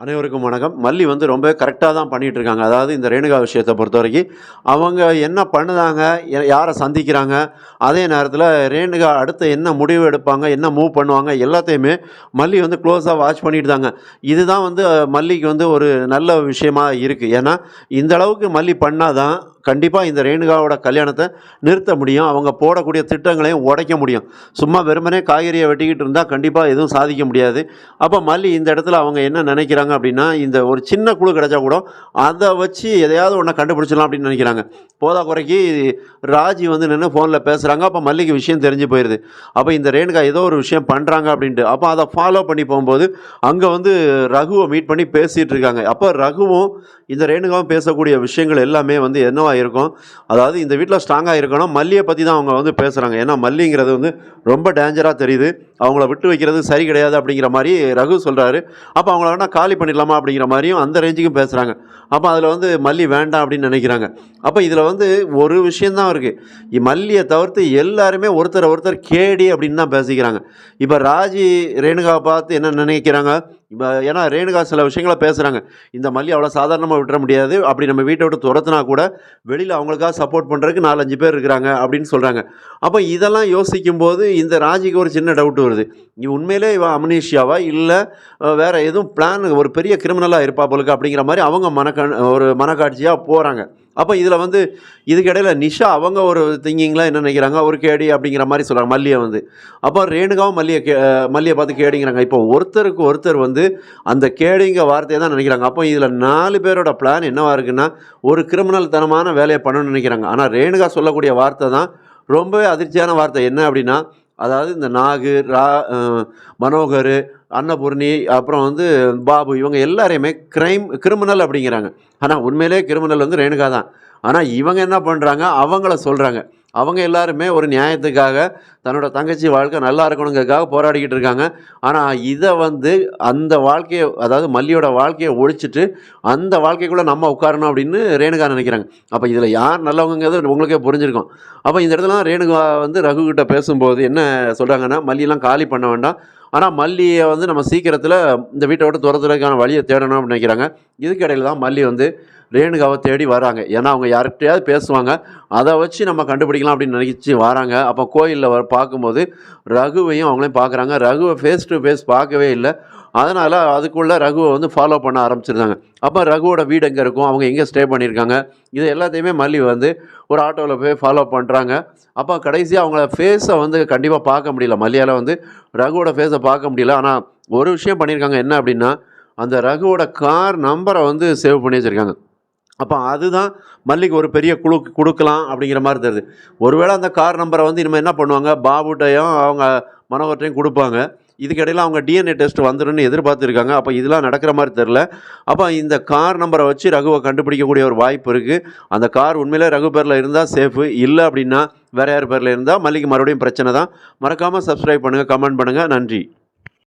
அனைவருக்கும் வணக்கம். மல்லி வந்து ரொம்ப கரெக்டாக தான் பண்ணிகிட்டு இருக்காங்க அதாவது இந்த ரேணுகா விஷயத்தை பொறுத்த வரைக்கும் அவங்க என்ன பண்ணுதாங்க யாரை சந்திக்கிறாங்க அதே நேரத்தில் ரேணுகா அடுத்து என்ன முடிவு எடுப்பாங்க என்ன மூவ் பண்ணுவாங்க எல்லாத்தையுமே மல்லி வந்து க்ளோஸாக வாட்ச் பண்ணிட்டு தாங்க இதுதான் வந்து மல்லிக்கு வந்து ஒரு நல்ல விஷயமாக இருக்குது ஏன்னா இந்த அளவுக்கு மல்லி பண்ணாதான் கண்டிப்பாக இந்த ரேணுகாவோட கல்யாணத்தை நிறுத்த முடியும். அவங்க போடக்கூடிய திட்டங்களையும் உடைக்க முடியும். சும்மா வெறுமனே காய்கறியை வெட்டிக்கிட்டு இருந்தால் கண்டிப்பாக எதுவும் சாதிக்க முடியாது. அப்போ மல்லி இந்த இடத்துல அவங்க என்ன நினைக்கிறாங்க அப்படின்னா இந்த ஒரு சின்ன குழு கிடச்சா கூட அதை வச்சு எதையாவது ஒன்றை கண்டுபிடிச்சிடலாம் அப்படின்னு நினைக்கிறாங்க. போதா குறைக்கு ராஜி வந்து நின்று ஃபோனில் பேசுகிறாங்க அப்போ மல்லிக்கு விஷயம் தெரிஞ்சு போயிடுது அப்போ இந்த ரேணுகா ஏதோ ஒரு விஷயம் பண்ணுறாங்க அப்படின்ட்டு. அப்போ அதை ஃபாலோ பண்ணி போகும்போது அங்கே வந்து ரகுவை மீட் பண்ணி பேசிகிட்டு இருக்காங்க. அப்போ ரகுவும் இந்த ரேணுகாவும் பேசக்கூடிய விஷயங்கள் எல்லாமே வந்து என்னவா இருக்கும். அதாவது இந்த வீட்டில் ஸ்ட்ராங்காக இருக்கணும் மல்லியை பற்றி தான் அவங்க வந்து பேசுகிறாங்க ஏன்னா மல்லிங்கிறது வந்து ரொம்ப டேஞ்சராக தெரியுது. அவங்கள விட்டு வைக்கிறது சரி கிடையாது அப்படிங்கிற மாதிரி ரகு சொல்கிறாரு அப்போ அவங்கள வேணால் காலி பண்ணிடலாமா அப்படிங்கிற மாதிரியும் அந்த ரேஞ்சுக்கும் பேசுகிறாங்க அப்போ அதில் வந்து மல்லி வேண்டாம் அப்படின்னு நினைக்கிறாங்க. அப்போ இதில் வந்து ஒரு விஷயந்தான் இருக்குது மல்லியை தவிர்த்து எல்லாருமே ஒருத்தர் ஒருத்தர் கேடி அப்படின்னு தான் பேசிக்கிறாங்க. இப்போ ராஜி ரேணுகாவை பார்த்து என்ன நினைக்கிறாங்க? இப்போ ஏன்னா ரேணுகா சில விஷயங்களை பேசுகிறாங்க இந்த மல்லி அவ்வளோ சாதாரணமாக விட்டுற முடியாது. அப்படி நம்ம வீட்டை விட்டு துரத்துனா கூட வெளியில் அவங்களுக்காக சப்போர்ட் பண்ணுறதுக்கு நாலஞ்சு பேர் இருக்கிறாங்க அப்படின்னு சொல்கிறாங்க அப்போ இதெல்லாம் யோசிக்கும் போது இந்த ராஜிக்கு ஒரு சின்ன டவுட் வருது. இவ உண்மையிலே இவன் அமனேஷியாவா? இல்லை வேறு எதுவும் பிளான் ஒரு பெரிய கிரிமினலாக இருப்பா போலுக்கு அப்படிங்கிற மாதிரி அவங்க மனக்கண் ஒரு மனக்காட்சியாக போகிறாங்க அப்போ இதில் வந்து இதுக்கிடையில் நிஷா அவங்க ஒரு திங்கிங்லாம் என்ன நினைக்கிறாங்க? ஒரு கேடி அப்படிங்கிற மாதிரி சொல்கிறாங்க மல்லியை வந்து. அப்போ ரேணுகாவும் மல்லியை கே மல்லியை பார்த்து கேடிங்கிறாங்க. இப்போ ஒருத்தருக்கு ஒருத்தர் வந்து அந்த கேடிங்க வார்த்தையை தான் நினைக்கிறாங்க. அப்போ இதில் நாலு பேரோட பிளான் என்னவா இருக்குன்னா ஒரு கிரிமினல் தனமான வேலையை பண்ணணும்னு நினைக்கிறாங்க. ஆனால் ரேணுகா சொல்லக்கூடிய வார்த்தை தான் ரொம்பவே அதிர்ச்சியான வார்த்தை. என்ன அப்படின்னா அதாவது இந்த நாகு ரா மனோகர் அன்னபூர்ணி அப்புறம் வந்து பாபு இவங்க எல்லாரையுமே கிரைம் கிரிமினல் அப்படிங்கிறாங்க. ஆனால் உண்மையிலே கிரிமினல் வந்து ரேணுகா தான். ஆனால் இவங்க என்ன பண்ணுறாங்க அவங்கள சொல்கிறாங்க அவங்க எல்லாருமே ஒரு நியாயத்துக்காக தன்னோட தங்கச்சி வாழ்க்கை நல்லா இருக்கணுங்கிறதுக்காக போராடிக்கிட்டு இருக்காங்க. ஆனால் இதை வந்து அந்த வாழ்க்கையை அதாவது மல்லியோட வாழ்க்கையை ஒழிச்சிட்டு அந்த வாழ்க்கைக்குள்ளே நம்ம உட்காரணும் அப்படின்னு ரேணுகா நினைக்கிறாங்க. அப்போ இதில் யார் நல்லவங்கிறது உங்களுக்கே புரிஞ்சிருக்கும். அப்போ இந்த இடத்துல ரேணுகா வந்து ரகுகிட்ட பேசும்போது என்ன சொல்கிறாங்கன்னா மல்லியெல்லாம் காலி பண்ண வேண்டாம். ஆனால் மல்லியை வந்து நம்ம சீக்கிரத்தில் இந்த வீட்டை விட்டு துரத்துறதுக்கான வழியை தேடணும் அப்படின்னு நினைக்கிறாங்க. இதுக்கு இடையில தான் மல்லி வந்து ரேணுகாவை தேடி வராங்க. ஏன்னா அவங்க யார்கிட்டையாவது பேசுவாங்க. அதை வச்சு நம்ம கண்டுபிடிக்கலாம் அப்படின்னு நினச்சி வராங்க. அப்போ கோயிலில் வர பார்க்கும்போது ரகுவையும் அவங்களையும் பார்க்குறாங்க. ரகுவை ஃபேஸ் டு ஃபேஸ் பார்க்கவே இல்லை. அதனால் அதுக்குள்ளே ரகுவை வந்து ஃபாலோ பண்ண ஆரம்பிச்சிருந்தாங்க. அப்போ ரகுவோட வீடு எங்கே இருக்கும்? அவங்க எங்கே ஸ்டே பண்ணியிருக்காங்க? இது எல்லாத்தையுமே மல்லி வந்து ஒரு ஆட்டோவில் போய் ஃபாலோ பண்ணுறாங்க அப்போ கடைசியாக அவங்கள ஃபேஸை வந்து கண்டிப்பாக பார்க்க முடியல. மல்லியால் வந்து ரகுவோட ஃபேஸை பார்க்க முடியல. ஆனால் ஒரு விஷயம் பண்ணியிருக்காங்க. என்ன அப்படின்னா அந்த ரகுவோட கார் நம்பரை வந்து சேவ் பண்ணி வச்சுருக்காங்க. அப்போ அதுதான் மல்லிக்கு ஒரு பெரிய குழு கொடுக்கலாம் அப்படிங்கிற மாதிரி தருது ஒருவேளை அந்த கார் நம்பரை வந்து இனிமேல் என்ன பண்ணுவாங்க? பாபுட்டையும் அவங்க மனோகர்ட்டையும் கொடுப்பாங்க. இதுக்கிடையில் அவங்க டிஎன்ஏ டெஸ்ட் வந்துடும்னு எதிர்பார்த்துருக்காங்க. அப்போ இதெல்லாம் நடக்கிற மாதிரி தெரில அப்போ இந்த கார் நம்பரை வச்சு ரகுவை கண்டுபிடிக்கக்கூடிய ஒரு வாய்ப்பு இருக்குது அந்த கார் உண்மையிலே ரகு பேரில் இருந்தால் சேஃபு இல்லை அப்படின்னா வேற யார் பேரில் இருந்தால் மல்லிக்கு மறுபடியும் பிரச்சனை தான். மறக்காமல் சப்ஸ்கிரைப் பண்ணுங்கள் கமெண்ட் பண்ணுங்கள் நன்றி.